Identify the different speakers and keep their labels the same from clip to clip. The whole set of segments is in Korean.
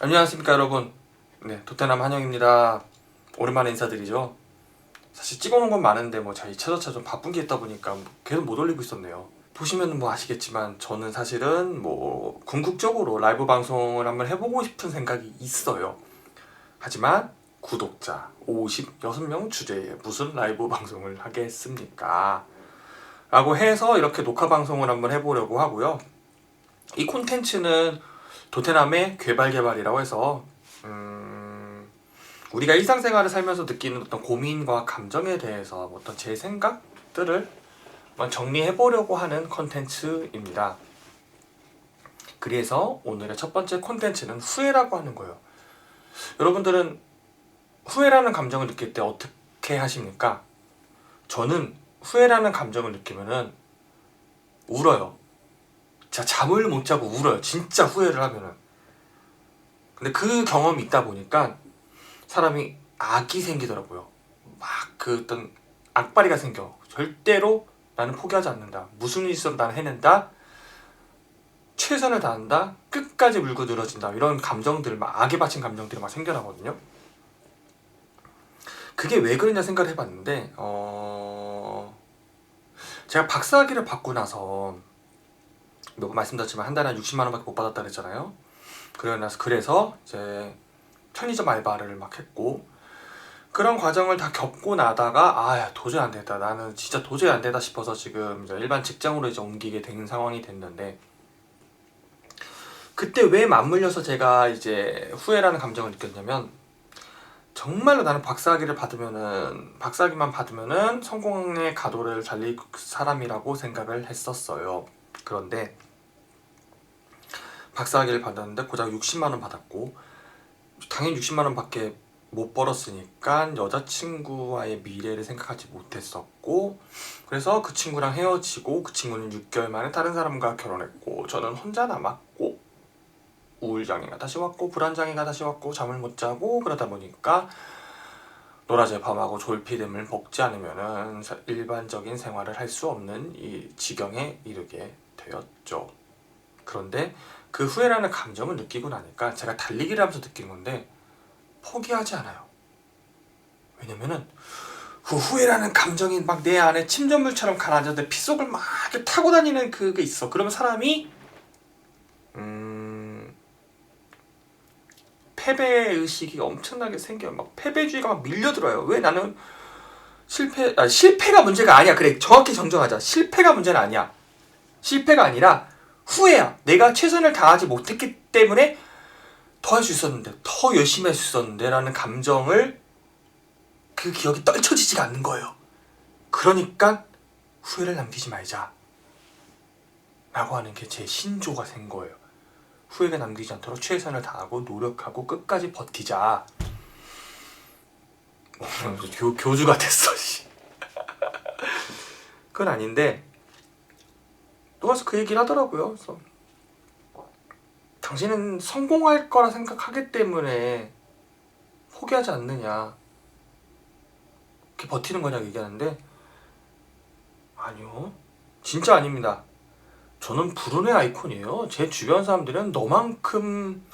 Speaker 1: 안녕하십니까 여러분. 네 도태남 한영입니다. 오랜만에 인사드리죠. 사실 찍어놓은 건 많은데 뭐 저희 차저차 좀 바쁜 게 있다 보니까 뭐 계속 못 올리고 있었네요. 보시면 뭐 아시겠지만 저는 사실은 뭐 궁극적으로 라이브 방송을 한번 해보고 싶은 생각이 있어요. 하지만 구독자 56명 주제에 무슨 라이브 방송을 하겠습니까? 라고 해서 이렇게 녹화 방송을 한번 해보려고 하고요. 이 콘텐츠는 도테남의 괴발 개발이라고 해서 음, 우리가 일상생활을 살면서 느끼는 어떤 고민과 감정에 대해서 어떤 제 생각들을 정리해 보려고 하는 콘텐츠입니다. 그래서 오늘의 첫 번째 콘텐츠는 후회라고 하는 거예요. 여러분들은 후회라는 감정을 느낄 때 어떻게 하십니까? 저는 후회라는 감정을 느끼면은 울어요. 진짜 잠을 못 자고 울어요. 진짜 후회를 하면은. 근데 그 경험이 있다 보니까 사람이 악이 생기더라고요. 막 그 어떤 악바리가 생겨. 절대로 나는 포기하지 않는다. 무슨 일이 있어도 나는 해낸다. 최선을 다한다. 끝까지 물고 늘어진다. 이런 감정들, 막 악에 바친 감정들이 막 생겨나거든요. 그게 왜 그러냐 생각을 해봤는데, 어, 제가 박사학위를 받고 나서 몇 번 말씀드렸지만 한 달에 한 60만 원밖에 못 받았다 그랬잖아요. 그래서 그래서 이제 편의점 알바를 막 했고 그런 과정을 다 겪고 나다가 아 도저히 안 되겠다 나는 진짜 도저히 안 되다 싶어서 지금 이제 일반 직장으로 이제 옮기게 된 상황이 됐는데 그때 왜 맞물려서 제가 이제 후회라는 감정을 느꼈냐면 정말로 나는 박사학위를 받으면은 박사학위만 받으면은 성공의 가도를 달릴 사람이라고 생각을 했었어요. 그런데 박사학위를 받았는데 고작 60만 원 받았고 당연히 60만 원밖에 못 벌었으니까 여자친구와의 미래를 생각하지 못했었고 그래서 그 친구랑 헤어지고 그 친구는 6개월 만에 다른 사람과 결혼했고 저는 혼자 남았고 우울장애가 다시 왔고 불안장애가 다시 왔고 잠을 못 자고 그러다 보니까 노라제 밤하고 졸피뎀을 먹지 않으면은 사- 일반적인 생활을 할 수 없는 이 지경에 이르게 되었죠. 그런데 그 후회라는 감정을 느끼고 나니까 제가 달리기를 하면서 느낀 건데 포기하지 않아요. 왜냐면은 그 후회라는 감정이 막 내 안에 침전물처럼 가라앉았는데 피 속을 막 이렇게 타고 다니는 그게 있어. 그러면 사람이 음 패배 의식이 엄청나게 생겨요. 막 패배주의가 막 밀려들어요. 왜 나는 실패 아, 실패가 문제가 아니야. 그래 정확히 정정하자. 실패가 문제는 아니야. 실패가 아니라 후회야. 내가 최선을 다하지 못했기 때문에 더 할 수 있었는데, 더 열심히 할 수 있었는데, 라는 감정을 그 기억이 떨쳐지지가 않는 거예요. 그러니까 후회를 남기지 말자. 라고 하는 게 제 신조가 된 거예요. 후회가 남기지 않도록 최선을 다하고 노력하고 끝까지 버티자. 교, 교주가 됐어, 씨. 그건 아닌데, 또 와서 그 얘기를 하더라고요. 그래서 당신은 성공할 거라 생각하기 때문에 포기하지 않느냐. 이렇게 버티는 거냐고 얘기하는데 아니요. 진짜 아닙니다. 저는 불운의 아이콘이에요. 제 주변 사람들은 너만큼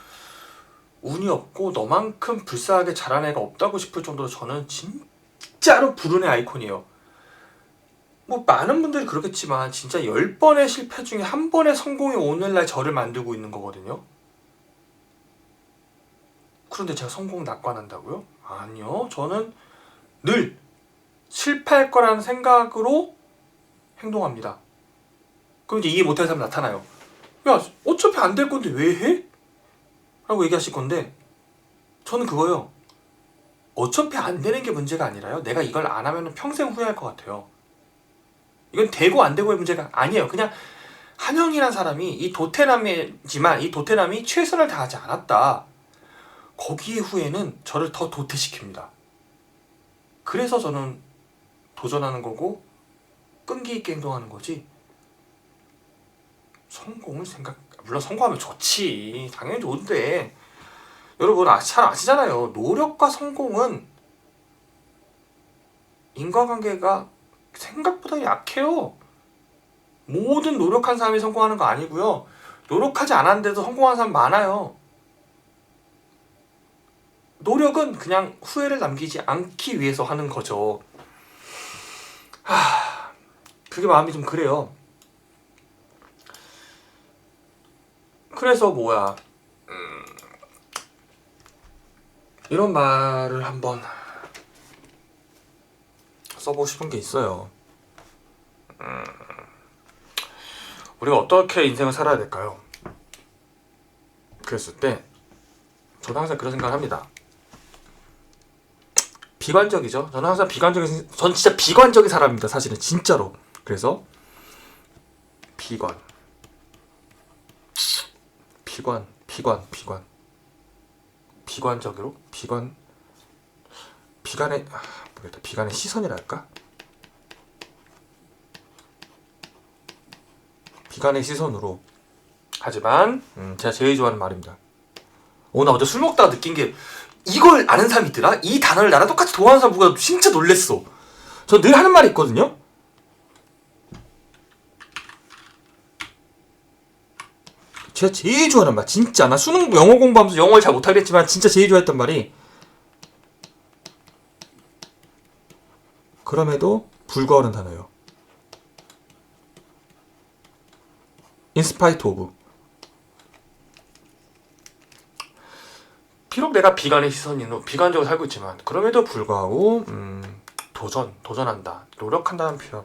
Speaker 1: 운이 없고 너만큼 불쌍하게 자란 애가 없다고 싶을 정도로 저는 진짜로 불운의 아이콘이에요. 뭐 많은 분들이 그렇겠지만 진짜 10번의 실패 중에 한 번의 성공이 오늘날 저를 만들고 있는 거거든요. 그런데 제가 성공 낙관한다고요? 아니요. 저는 늘 실패할 거라는 생각으로 행동합니다. 그럼 이제 이해 못하는 사람 나타나요. 야, 어차피 안 될 건데 왜 해? 라고 얘기하실 건데 저는 그거요. 어차피 안 되는 게 문제가 아니라요. 내가 이걸 안 하면 평생 후회할 것 같아요. 이건 되고 안 되고의 문제가 아니에요. 그냥 한영이란 사람이 이 도태남이지만 이 도태남이 최선을 다하지 않았다. 거기에 후회는 저를 더 도태시킵니다. 그래서 저는 도전하는 거고 끈기 있게 행동하는 거지. 성공을 생각 물론 성공하면 좋지 당연히 좋은데 여러분 아, 잘 아시잖아요 노력과 성공은 인과관계가 생각보다 약해요. 모든 노력한 사람이 성공하는 거 아니고요. 노력하지 않았는데도 성공한 사람 많아요. 노력은 그냥 후회를 남기지 않기 위해서 하는 거죠. 하, 그게 마음이 좀 그래요. 그래서 뭐야, 음, 이런 말을 한번 써보고 싶은 게 있어요. 음, 우리가 어떻게 인생을 살아야 될까요? 그랬을 때 저는 항상 그런 생각을 합니다. 비관적이죠. 저는 항상 비관적인, 생- 전 진짜 비관적인 사람입니다. 사실은 진짜로. 그래서 비관, 비관, 비관, 비관, 비관적으로 비관, 비관의 아, 모르겠다. 비관의 시선이랄까? 비관의 시선으로. 하지만 음, 제가 제일 좋아하는 말입니다. 오늘 어제 술 먹다가 느낀 게 이걸 아는 사람이 있더라? 이 단어를 나랑 똑같이 동화하는 사람 보고 진짜 놀랬어. 저 늘 하는 말이 있거든요. 제가 제일 좋아하는 말, 진짜 나 수능 영어 공부하면서 영어를 잘 못하겠지만 진짜 제일 좋아했던 말이 그럼에도 불구하는 단어예요. 인스파이트 오브 비록 내가 비관의 시선으로 비관적으로 살고 있지만 그럼에도 불구하고 음, 도전, 도전한다, 노력한다는 표현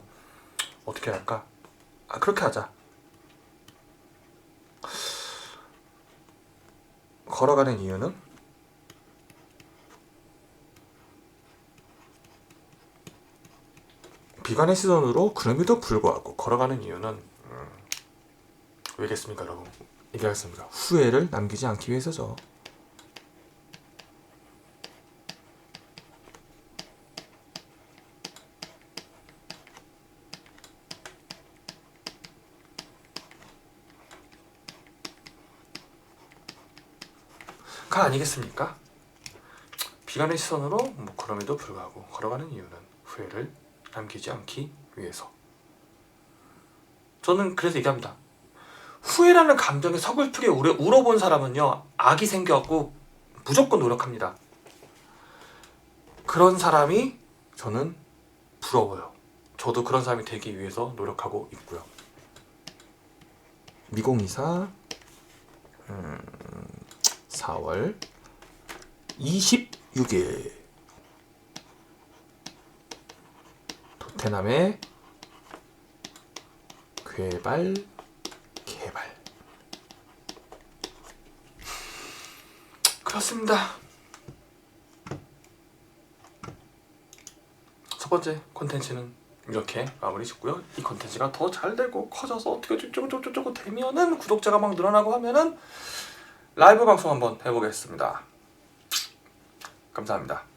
Speaker 1: 어떻게 할까? 아 그렇게 하자. 걸어가는 이유는 비관의 시선으로 그럼에도 불구하고 걸어가는 이유는 음, 왜겠습니까, 여러분? 얘기하겠습니다. 후회를 남기지 않기 위해서죠. 가 아니겠습니까? 비관의 시선으로 뭐 그럼에도 불구하고 걸어가는 이유는 후회를 남기지 않기 위해서. 저는 그래서 얘기합니다. 후회라는 감정에 서글프게 울어, 울어본 사람은요 악이 생겨갖고 무조건 노력합니다. 그런 사람이 저는 부러워요. 저도 그런 사람이 되기 위해서 노력하고 있고요. 미공이사 음, 4월 26일 도테남의 괴발 개발 그렇습니다. 첫 번째 콘텐츠는 이렇게 마무리 짓고요. 이 콘텐츠가 더 잘 되고 커져서 어떻게 쪼쪼쪼쪼 되면은 구독자가 막 늘어나고 하면은 라이브 방송 한번 해보겠습니다. 감사합니다.